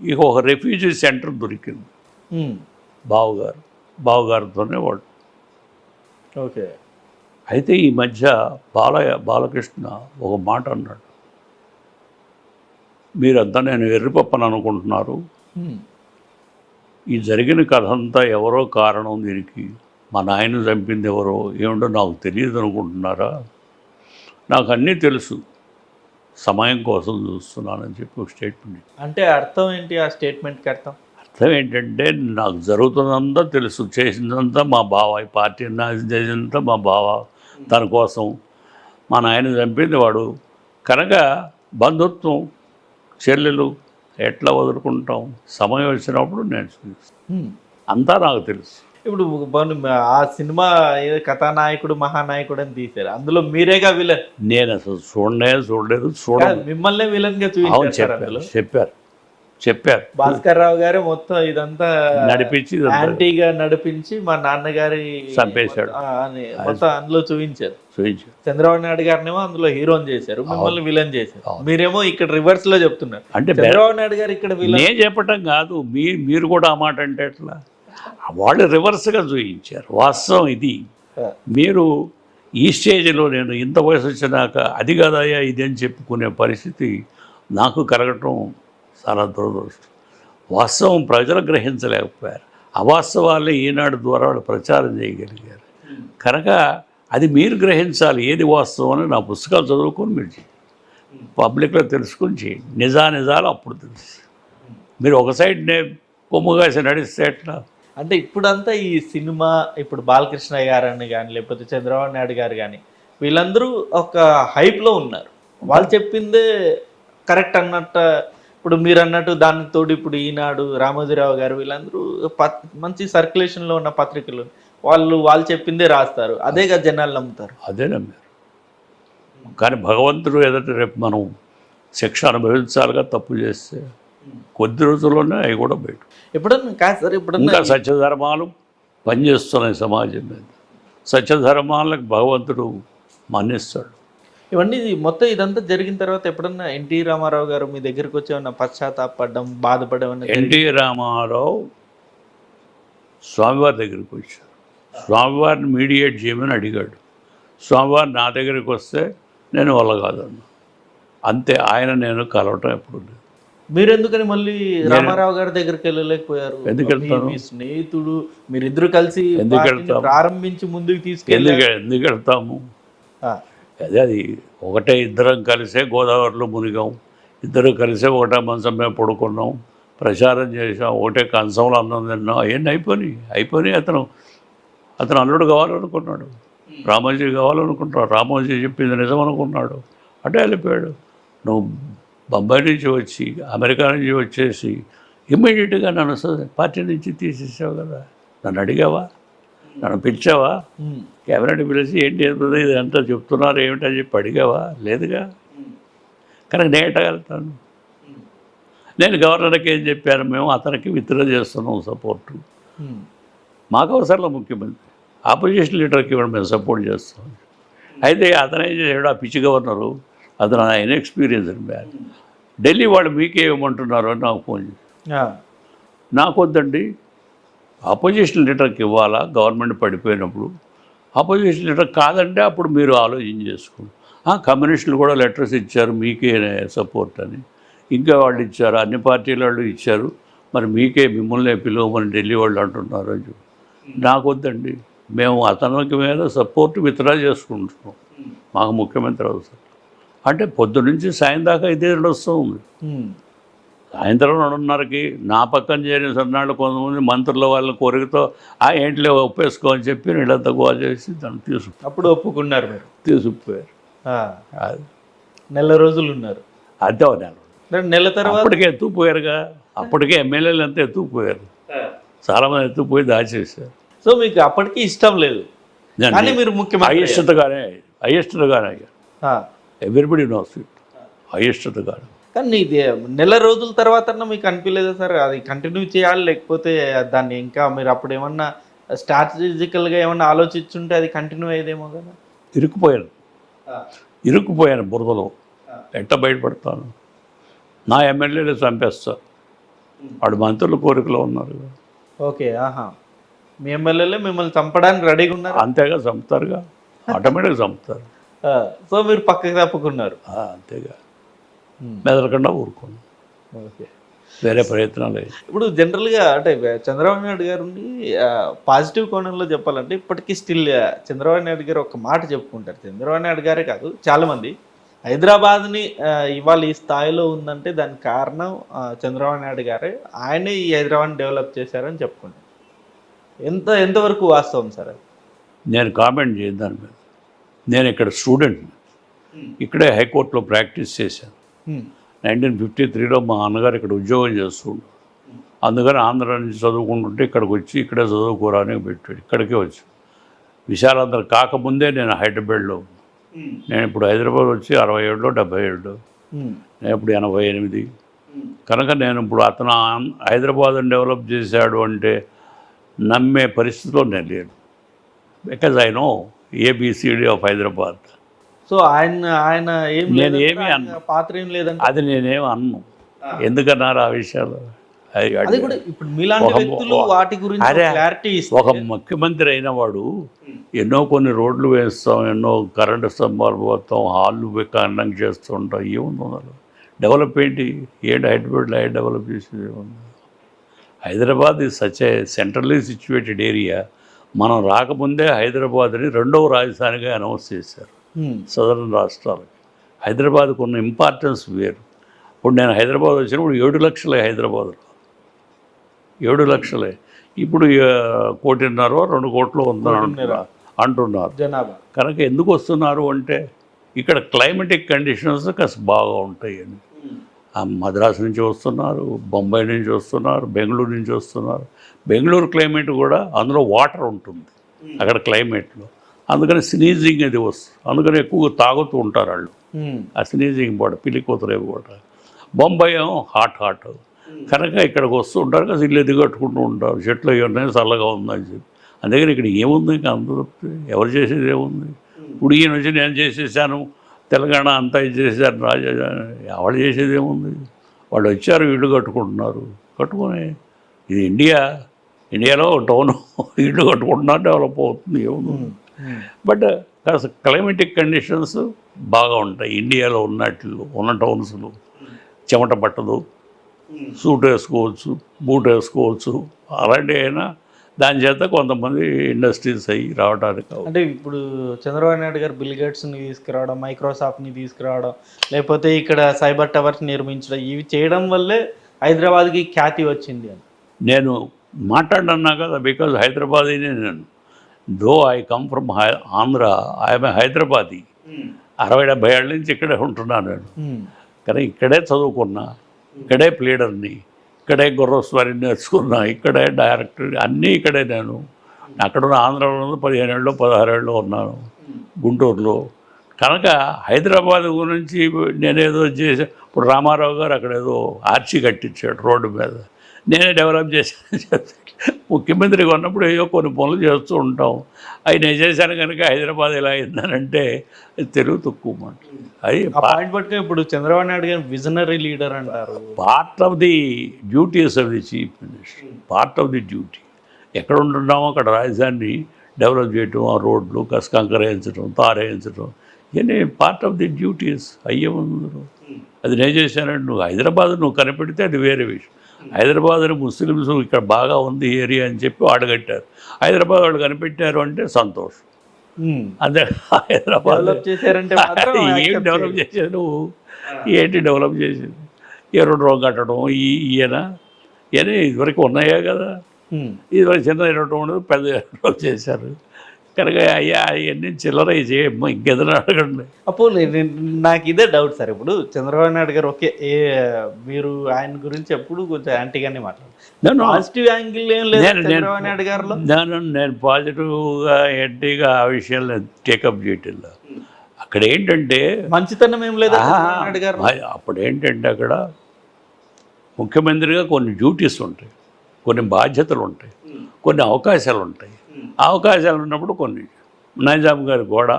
ఇక ఒక refugee centre దొరికింది. ఉమ్. బావగారు బావగారితోనే వాడు ఓకే. అయితే ఈ మధ్య బాలయ్య బాలకృష్ణ ఒక మాట అన్నాడు. మీరంతా నేను ఎర్రిపప్పని అనుకుంటున్నారు. ఉమ్. ఈ జరిగిన కథ అంతా ఎవరో కారణం దీనికి. మా నాయన చంపింది ఎవరో ఏమిటో నాకు తెలియదు అనుకుంటున్నారా నాకు అన్నీ తెలుసు. సమయం కోసం చూస్తున్నానని చెప్పి ఒక స్టేట్మెంట్ అంటే అర్థం ఏంటి ఆ స్టేట్మెంట్కి అర్థం? అర్థం ఏంటంటే నాకు జరుగుతున్నంతా తెలుసు. చేసిందంతా మా బావ ఈ పార్టీ నాశనం చేసిందంతా మా బావ తన కోసం. మా నాయన చంపింది వాడు. కనుక బంధుత్వం చెల్లెలు ఎట్లా వదులుకుంటాం? సమయం వచ్చినప్పుడు నేను. అంతా నాకు తెలుసు. ఇప్పుడు ఆ సినిమా కథానాయకుడు మహానాయకుడు అని తీశారు. అందులో మీరేగా విలన్? నేను అసలు చూడనే చూడలేదు చూడ మిమ్మల్నే విలన్గా చూపించారు చెప్పారు చెప్పారు చెప్పారు. భాస్కర్ రావు గారు మొత్తం ఇదంతా నడిపించి యాంటీగా నడిపించి మా నాన్నగారి చంపేశాడు. మొత్తం అందులో చూపించారు. చూపించారు. చంద్రబాబు నాయుడు గారినేమో అందులో హీరోని చేశారు మిమ్మల్ని విలన్ చేశారు. మీరేమో ఇక్కడ రివర్స్లో చెప్తున్నారు. అంటే చంద్రబాబు నాయుడు గారు ఇక్కడ విలన్ నేను చెప్పటం కాదు మీరు కూడా ఆ మాట అంటే ఎట్లా? వాళ్ళు రివర్స్గా చూపించారు వాస్తవం ఇది. మీరు ఈ స్టేజ్లో నేను ఇంత వయసు వచ్చినాక అది కాదయ్యా ఇది అని చెప్పుకునే పరిస్థితి నాకు కలగటం చాలా దురదృష్టం. వాస్తవం ప్రజలు గ్రహించలేకపోయారు. అవాస్తవాలే ఈనాడు ద్వారా వాళ్ళు ప్రచారం చేయగలిగారు. కనుక అది మీరు గ్రహించాలి ఏది వాస్తవం అని నా పుస్తకాలు చదువుకొని మీరు చేయండి పబ్లిక్లో తెలుసుకొని చేయండి నిజానిజాలు అప్పుడు తెలుసు మీరు ఒక సైడ్ నే కొమ్ముగాసి నడిస్తే ఎట్లా? అంటే ఇప్పుడంతా ఈ సినిమా ఇప్పుడు బాలకృష్ణ గారని కానీ లేకపోతే చంద్రబాబు నాయుడు గారు కానీ వీళ్ళందరూ ఒక హైప్లో ఉన్నారు. వాళ్ళు చెప్పిందే కరెక్ట్ అన్నట్టు. ఇప్పుడు మీరు అన్నట్టు దానికి తోడు ఇప్పుడు ఈనాడు రామోజీరావు గారు వీళ్ళందరూ మంచి సర్క్యులేషన్లో ఉన్న పత్రికలు. వాళ్ళు వాళ్ళు చెప్పిందే రాస్తారు. అదేగా జనాలు నమ్ముతారు. అదే నమ్మారు. కానీ భగవంతుడు ఏదంటే రేపు మనం శిక్ష అనుభవించాలిగా తప్పు చేస్తే కొద్ది రోజుల్లోనే అవి కూడా బయట. ఎప్పుడన్నా కాదు సార్ ఎప్పుడన్నా ఇంకా సత్యధర్మాలు పనిచేస్తున్నాయి సమాజం మీద. సత్యధర్మాలకు భగవంతుడు మన్నిస్తాడు. ఇవన్నీ మొత్తం ఇదంతా జరిగిన తర్వాత ఎప్పుడన్నా ఎన్టీ రామారావు గారు మీ దగ్గరికి వచ్చి ఏమన్నా పశ్చాత్తాపడడం బాధపడడం ఎన్టీ రామారావు స్వామివారి దగ్గరికి వచ్చారు. స్వామివారిని మీడియేట్ చేయమని అడిగాడు. స్వామివారు నా దగ్గరికి వస్తే నేను వల్ల కాదన్నా. అంతే ఆయన నేను కలవటం ఎప్పుడు మీరు ఎందుకని మళ్ళీ రామారావు గారి దగ్గరికి వెళ్ళలేకపోయారు? మీ- స్నేహితుడు మీరిద్దరు కలిసి? ప్రారంభించి ముందుకు తీసుకెళ్ళి ఎందుకు వెళ్తాము? అదే అది ఒకటే ఇద్దరం కలిసే గోదావరిలో మునిగాం. ఇద్దరు కలిసే ఒకటే మంచం మీద పడుకున్నాం. ప్రచారం చేసాం ఒకటే కంచంలో అన్నం తిన్నాం. అవన్నీ అయిపోయినాయి. అయిపోయినాయి. అతను అతను అల్లుడు కావాలనుకున్నాడు. రామోజీ కావాలనుకుంటున్నాడు. రామోజీ చెప్పింది నిజం అనుకున్నాడు అటే వెళ్ళిపోయాడు. నువ్వు బొంబాయి నుంచి వచ్చి అమెరికా నుంచి వచ్చేసి ఇమ్మీడియట్గా నన్ను పార్టీ నుంచి తీసేసావు కదా. నన్ను అడిగావా? నన్ను పిలిచావా. కెమెరాని పిలిచి ఏంటి ఏంటో ఇది అంతా చెప్తున్నారు ఏమిటని చెప్పి అడిగావా? లేదుగా. కనుక నేను ఎట్టగలుగుతాను నేను గవర్నర్కి ఏం చెప్పాను? మేము అతనికి విత్డ్రా చేస్తున్నాం సపోర్టు. మాకు అవసరంలో ముఖ్యమంత్రి. ఆపోజిషన్ లీడర్కి ఇవ్వడం మేము సపోర్ట్ చేస్తాం. అయితే అతను ఏం చేశాడు? ఆ పిచ్చి గవర్నరు అతను ఆయన ఎక్స్పీరియన్స్ మ్యాన్ ఢిల్లీ వాళ్ళు మీకే ఇవ్వమంటున్నారు అని నాకు ఫోన్. నాకు వద్దండి ఆపోజిషన్ లీడర్కి ఇవ్వాలా? గవర్నమెంట్ పడిపోయినప్పుడు. ఆపోజిషన్ లీడర్ కాదంటే అప్పుడు మీరు ఆలోచన చేసుకోండి. ఆ, కమ్యూనిస్టులు కూడా లెటర్స్ ఇచ్చారు మీకే సపోర్ట్ అని. ఇంకా వాళ్ళు ఇచ్చారు అన్ని పార్టీల వాళ్ళు ఇచ్చారు. మరి మీకే మిమ్మల్ని పిలువమని ఢిల్లీ వాళ్ళు అంటున్నారు అని నాకు వద్దండి మేము అతనికి మీద సపోర్ట్ విత్డ్రా చేసుకుంటున్నాం. మాకు ముఖ్యమంత్రి అవసరం. అంటే పొద్దు నుంచి సాయం దాకా ఇదే నడుస్తూ ఉంది. సాయంత్రం రెండున్నరకి నా పక్కన చేరిన సన్నాళ్ళు కొంతమంది మంత్రుల వాళ్ళ కోరికతో ఆ ఏంటిలే ఒప్పేసుకో అని చెప్పి నీళ్ళంతా గోల్ చేసి దాన్ని తీసు అప్పుడు ఒప్పుకున్నారు మీరు? తీసుకుపోయారు. నెల రోజులు ఉన్నారు. అదే నెల నెల తర్వాత? అప్పటికే ఎత్తుకుపోయారుగా. అప్పటికే ఎమ్మెల్యేలు అంతా ఎత్తుకుపోయారు. చాలామంది ఎత్తుకుపోయి దాచేశారు. సో మీకు అప్పటికి ఇష్టం లేదు. కానీ మీరు ముఖ్యమంత్రి అయిష్టతగానే అయిష్టతగానే ఆ. ఎవ్రీబడి నోస్ ఇట్ అయిష్టతగానే కానీ ఇది నెల రోజుల తర్వాత మీకు అనిపించలేదా సార్? అది కంటిన్యూ చేయాలి లేకపోతే దాన్ని ఇంకా మీరు అప్పుడు ఏమన్నా స్ట్రాటజికల్గా ఏమన్నా ఆలోచించుంటే అది కంటిన్యూ అయ్యేదేమో కదా? ఇరుక్కుపోయాను. ఇరుక్కుపోయాను బురదలో. ఎట్ట బయటపడతాను నా ఎమ్మెల్యేలు చంపేస్తారు. వాడు మంత్రుల కోరికలో ఉన్నారు ఓకే ఆహా. మీ ఎమ్మెల్యేలే మిమ్మల్ని చంపడానికి రెడీగా ఉన్నారు? అంతేగా చంపుతారుగా. ఆటోమేటిక్గా చంపుతారు. సో మీరు పక్కకి తప్పుకున్నారు అంతేగా. మెదలకుండా ఊరుకోను ఓకే. వేరే ప్రయత్నాలు ఇప్పుడు జనరల్గా అంటే చంద్రబాబు నాయుడు గారిని పాజిటివ్ కోణంలో చెప్పాలంటే ఇప్పటికీ స్టిల్ చంద్రబాబు నాయుడు గారు ఒక మాట చెప్పుకుంటారు. చంద్రబాబు నాయుడు గారే కాదు చాలామంది. హైదరాబాద్ని ఇవాళ ఈ స్థాయిలో ఉందంటే దానికి కారణం చంద్రబాబు నాయుడు గారే. ఆయనే ఈ హైదరాబాద్ని డెవలప్ చేశారని చెప్పుకుంటారు. ఎంత ఎంతవరకు వాస్తవం సార్ నేను కామెంట్ చేయను దాని మీద. నేను ఇక్కడ స్టూడెంట్. ఇక్కడే హైకోర్టులో ప్రాక్టీస్ చేశాను. ఉమ్, నైన్టీన్ ఫిఫ్టీ త్రీలో మా అన్నగారు ఇక్కడ ఉద్యోగం చేస్తుండు. అందుకని ఆంధ్ర నుంచి చదువుకుంటుంటే ఇక్కడికి వచ్చి ఇక్కడే చదువుకోరాని పెట్టాడు. ఇక్కడికే వచ్చి. విశాలాంధ్ర కాకముందే నేను హైదరాబాద్లో ఉన్నా. నేను ఇప్పుడు హైదరాబాద్ వచ్చి అరవై ఏడులో డెబ్బై ఏడు ఉమ్, నేను ఇప్పుడు ఎనభై ఎనిమిది. కనుక నేను ఇప్పుడు అతను హైదరాబాద్ని డెవలప్ చేశాడు అంటే నమ్మే పరిస్థితిలో నేను లేను. Because I know ABCD of Hyderabad so ఆయన ఆయన ఏం నేను ఏమీ అన్ను. పాత్ర ఏం లేదంటే? అది నేనేం అన్ను. ఎందుకన్నారు ఆ విషయాలు? అది అది కూడా ఇప్పుడు మీలాంటి ఒక- వ్యక్తులు ఒక- వాటి గురించి క్లారిటీ ఒక ముఖ్యమంత్రి అయిన వాడు ఎన్నో కొన్ని రోడ్లు వేస్తాం ఎన్నో కరెంటు స్తంభాలు పోతాం హాళ్ళు కండక్ట్ చేస్తూ ఉంటాం ఏముంది డెవలప్ ఏంటి? ఏంటి హైదరాబాద్లో డెవలప్ చేసేది? ఏముంది? Hyderabad is such a centrally situated area మనం రాకముందే హైదరాబాద్ని రెండవ రాజధానిగా అనౌన్స్ చేశారు. సదరన్ రాష్ట్రాలకి. హైదరాబాద్కు ఉన్న ఇంపార్టెన్స్ వేరు. ఇప్పుడు నేను హైదరాబాద్ వచ్చినప్పుడు ఏడు లక్షలే హైదరాబాద్లో. ఏడు లక్షలే. ఇప్పుడు కోటిన్నర రెండు కోట్లు ఉందని అంటున్నారు అంటున్నారు. జనాభా. కనుక ఎందుకు వస్తున్నారు అంటే ఇక్కడ క్లైమేటిక్ కండిషన్స్ కాస్త బాగా ఉంటాయి అని మద్రాసు నుంచి వస్తున్నారు బొంబాయి నుంచి వస్తున్నారు బెంగళూరు నుంచి వస్తున్నారు. బెంగళూరు క్లైమేట్ కూడా అందులో వాటర్ ఉంటుంది అక్కడ క్లైమేట్లో. అందుకని స్నీజింగ్ అది వస్తుంది అందుకని ఎక్కువ తాగుతూ ఉంటారు వాళ్ళు. ఆ స్నీజింగ్ కూడా పిల్లి కూతురేవి కూడా బొంబాయి ఏమో హాట్ హాట్. కనుక ఇక్కడికి వస్తూ ఉంటారు కదా ఇల్లు ఎదిగట్టుకుంటూ ఉంటారు. చెట్లు ఉన్నాయి చల్లగా ఉందని చెప్పి. అందుకని ఇక్కడ ఏముంది? ఇంకా అందరూ ఎవరు చేసేది ఏముంది? ఇప్పుడు ఈయన వచ్చి నేను చేసేసాను. తెలంగాణ అంతా ఇది చేసేసాను రాజా ఎవరు చేసేది ఏముంది వాళ్ళు వచ్చారు ఇల్లు కట్టుకుంటున్నారు. కట్టుకొని ఇది ఇండియా. ఇండియాలో టౌన్ ఇల్లు కట్టుకుంటున్నారు డెవలప్ అవుతుంది ఏముంది? బట్ కాస్త క్లైమేటిక్ కండిషన్స్ బాగా ఉంటాయి. ఇండియాలో ఉన్నట్లు ఉన్న టౌన్స్లో. చెమట పట్టదు. సూట్ వేసుకోవచ్చు బూట్ వేసుకోవచ్చు. అలాంటివి అయినా దాని చేత కొంతమంది ఇండస్ట్రీస్ అయ్యి రావడానికి అంటే ఇప్పుడు చంద్రబాబు నాయుడు గారు బిల్ గేట్స్ని తీసుకురావడం మైక్రోసాఫ్ట్ని తీసుకురావడం లేకపోతే ఇక్కడ సైబర్ టవర్స్ నిర్మించడం ఇవి చేయడం వల్లే హైదరాబాద్కి ఖ్యాతి వచ్చింది అని. నేను మాట్లాడన్నా కదా బికాజ్ హైదరాబాదీనే నేను. Though I come from high Andhra I'm Hyderabadi. అరవై డెబ్బై ఏళ్ళ నుంచి ఇక్కడే ఉంటున్నాను నేను. కానీ ఇక్కడే చదువుకున్నా ఇక్కడే ప్లేడర్ని. ఇక్కడే గుర్రస్వారి నేర్చుకున్నా ఇక్కడే డైరెక్టర్ అన్నీ ఇక్కడే నేను. అక్కడున్న ఆంధ్రాలో పదిహేను ఏళ్ళు పదహారేళ్ళు ఉన్నాను గుంటూరులో. కనుక హైదరాబాద్ గురించి నేనేదో చేసా ఇప్పుడు రామారావు గారు అక్కడ ఏదో ఆర్చి కట్టించాడు రోడ్డు మీద. నేనే డెవలప్ చేశాను. చెప్తే ముఖ్యమంత్రిగా ఉన్నప్పుడు ఏదో కొన్ని పనులు చేస్తూ ఉంటాం. అవి నేను చేశాను కనుక హైదరాబాద్ ఇలా అయిందనంటే తెలుగు తక్కువ మాట. అది పాయింట్ పట్టుకుని ఇప్పుడు చంద్రబాబు నాయుడు గారు విజనరీ లీడర్ అంటారు. Part of the duties of the chief minister. Part of the duty. ఎక్కడ ఉంటున్నామో అక్కడ రాజధానిని డెవలప్ చేయటం ఆ రోడ్లు కస్ కంకర వేయించడం తార వేయించడం ఇవన్నీ పార్ట్ ఆఫ్ ది డ్యూటీస్ అయ్యే అది నేను చేశానంటే నువ్వు హైదరాబాద్ నువ్వు కనిపెడితే అది వేరే విషయం. హైదరాబాద్ ముస్లిమ్స్ ఇక్కడ బాగా ఉంది ఏరియా అని చెప్పి వాడగట్టారు హైదరాబాద్ వాళ్ళు కనిపెట్టారు అంటే సంతోషం. అదే హైదరాబాద్ డెవలప్ చేశారంటే మాత్రం ఏం డెవలప్ నువ్వు? ఏంటి డెవలప్ చేసేది ఎరుడు రోగం కట్టడం ఈ ఈయన? ఇవన్నీ ఇదివరకు ఉన్నాయా కదా? ఇదివరకు చిన్న ఎరవటం ఉండదు పెద్ద చేశారు. కనుక అయ్యా అవన్నీ చిల్లర చేయమ్మా ఇంకెదరు అడగండి అప్పుడు నేను- నాకు ఇదే డౌట్ సార్ ఇప్పుడు. చంద్రబాబు నాయుడు గారు ఓకే ఏ మీరు ఆయన గురించి ఎప్పుడు కొంచెం యాంటీగానే మాట్లాడారు. నేను పాజిటివ్ యాంగిల్ ఏం లేదు నేను- నేను- చంద్రబాబు నాయుడు గారిలో? నేను నేను పాజిటివ్గా ఎట్టిగా ఆ విషయాలు టేకప్ చేయటం అక్కడ ఏంటంటే మంచితనం ఏం లేదా అప్పుడు ఏంటంటే అక్కడ ముఖ్యమంత్రిగా కొన్ని డ్యూటీస్ ఉంటాయి కొన్ని బాధ్యతలు ఉంటాయి కొన్ని అవకాశాలు ఉంటాయి. అవకాశాలు ఉన్నప్పుడు కొన్ని. నైజాం గారి గోడ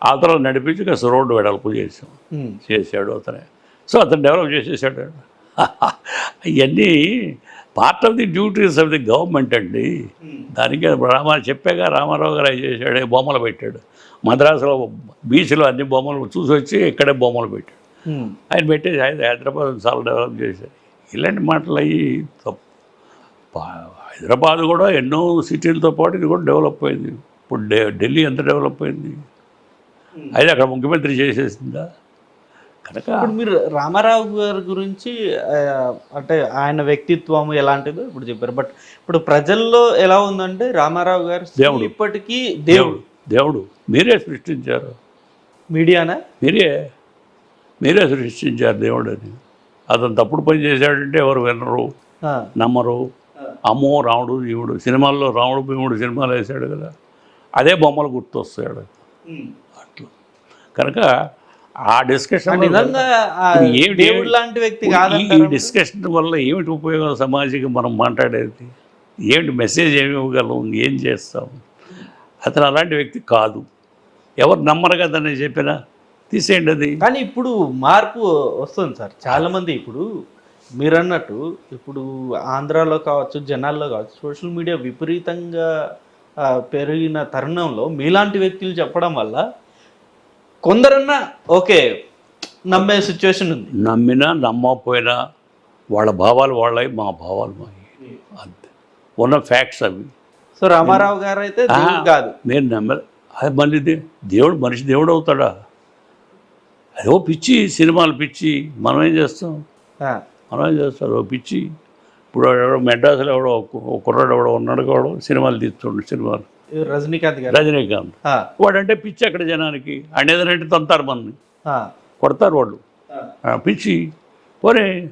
అతను నడిపించి కాస్త రోడ్డు వెడల్పు చేసాం చేశాడు అతనే. సో అతను డెవలప్ చేసేసాడు. ఇవన్నీ part of the duties of the government అండి. దానికి రామా చెప్పాక రామారావు గారు చేశాడు? బొమ్మలు పెట్టాడు. మద్రాసులో బీచ్లో అన్ని బొమ్మలు చూసి వచ్చి ఇక్కడే బొమ్మలు పెట్టాడు. ఆయన పెట్టేసి హైదరాబాద్ చాలా డెవలప్ చేశారు ఇలాంటి మాటలు అయ్యి తప్పు. హైదరాబాద్ కూడా ఎన్నో సిటీలతో పాటు ఇది కూడా డెవలప్ అయింది. ఇప్పుడు ఢిల్లీ ఎంత డెవలప్ అయింది? అయితే అక్కడ ముఖ్యమంత్రి చేసేసిందా? కనుక ఇప్పుడు మీరు రామారావు గారి గురించి అంటే ఆయన వ్యక్తిత్వం ఎలాంటిదో ఇప్పుడు చెప్పారు. బట్ ఇప్పుడు ప్రజల్లో ఎలా ఉందంటే రామారావు గారు దేవుడు. ఇప్పటికీ దేవుడు. దేవుడు. మీరే సృష్టించారు. మీడియానా? మీరే. మీరే సృష్టించారు దేవుడని అతను తప్పుడు పని చేశాడంటే ఎవరు వినరు నమ్మరు. అమ్మో రాముడు భీముడు సినిమాల్లో రాముడు భీముడు సినిమాలు వేశాడు కదా అదే బొమ్మలు గుర్తొస్తాడు. అట్లా. కనుక ఆ డిస్కషన్ లాంటి వ్యక్తి ఈ డిస్కషన్ వల్ల ఏమిటి ఉపయోగం సమాజానికి మనం మాట్లాడేది? ఏమిటి మెసేజ్ ఏమి ఇవ్వగలం? ఏం చేస్తాం? అతను అలాంటి వ్యక్తి కాదు. ఎవరు నమ్మరు కదని చెప్పినా? తీసేయండి అది. కానీ ఇప్పుడు మార్పు వస్తుంది సార్. చాలా మంది ఇప్పుడు మీరు అన్నట్టు ఇప్పుడు ఆంధ్రాలో కావచ్చు జనాల్లో కావచ్చు సోషల్ మీడియా విపరీతంగా పెరిగిన తరుణంలో మీలాంటి వ్యక్తులు చెప్పడం వల్ల కొందరన్నా ఓకే నమ్మే సిచ్యువేషన్ ఉంది. నమ్మినా నమ్మకపోయినా వాళ్ళ భావాలు వాళ్ళవి మా భావాలు మావి. అంతే. ఉన్న ఫ్యాక్ట్స్ అవి. సో రామారావు గారు అయితే దేవుడు కాదు. నేను నమ్మ అది మళ్ళీ దే- దేవుడు మనిషి దేవుడు అవుతాడా? అదో పిచ్చి సినిమాలు పిచ్చి మనం ఏం చేస్తాం? ఆ, మనం ఏం చేస్తాం అదో పిచ్చి. ఇప్పుడు ఎవడో మెడ్రాస్లో ఎవడో కుర్రాడు ఎవడో ఉన్నాడు కూడా సినిమాలు తీస్తుండు సినిమాలు. రజనీకాంత్ గారు. రజనీకాంత్. వాడంటే పిచ్చి అక్కడ జనానికి. ఆయన ఏదంటే తంతారు మనని కొడతారు వాళ్ళు. పిచ్చి. పోనీ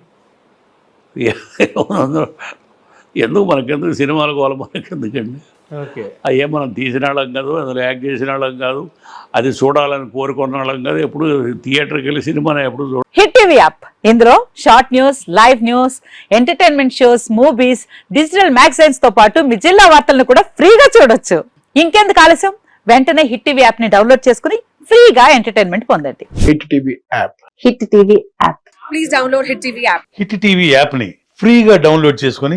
ఎందుకు మనకెందుకు సినిమాలకు వాళ్ళ మనకెందుకండి? అయ్యే మనం తీసిన వాళ్ళం కాదు అందులో యాక్ట్ చేసిన వాళ్ళం కాదు అది చూడాలని కోరుకున్న వాళ్ళం కాదు ఎప్పుడు థియేటర్కి వెళ్ళి సినిమాని ఎప్పుడు చూడ హిట్ టీవీ యాప్. ఇందులో short news live news entertainment shows movies digital మ్యాగజైన్స్తో పాటు మీ జిల్లా వార్తలను కూడా ఫ్రీగా చూడొచ్చు. ఇంకెందుకు ఆలస్యం? వెంటనే హిట్ టీవీ యాప్ని డౌన్లోడ్ చేసుకుని ఫ్రీగా ఎంటర్టైన్మెంట్ పొందండి. Hit TV app. Hit TV app. Please download Hit TV app. Hit TV యాప్ని ఫ్రీగా డౌన్లోడ్ చేసుకొని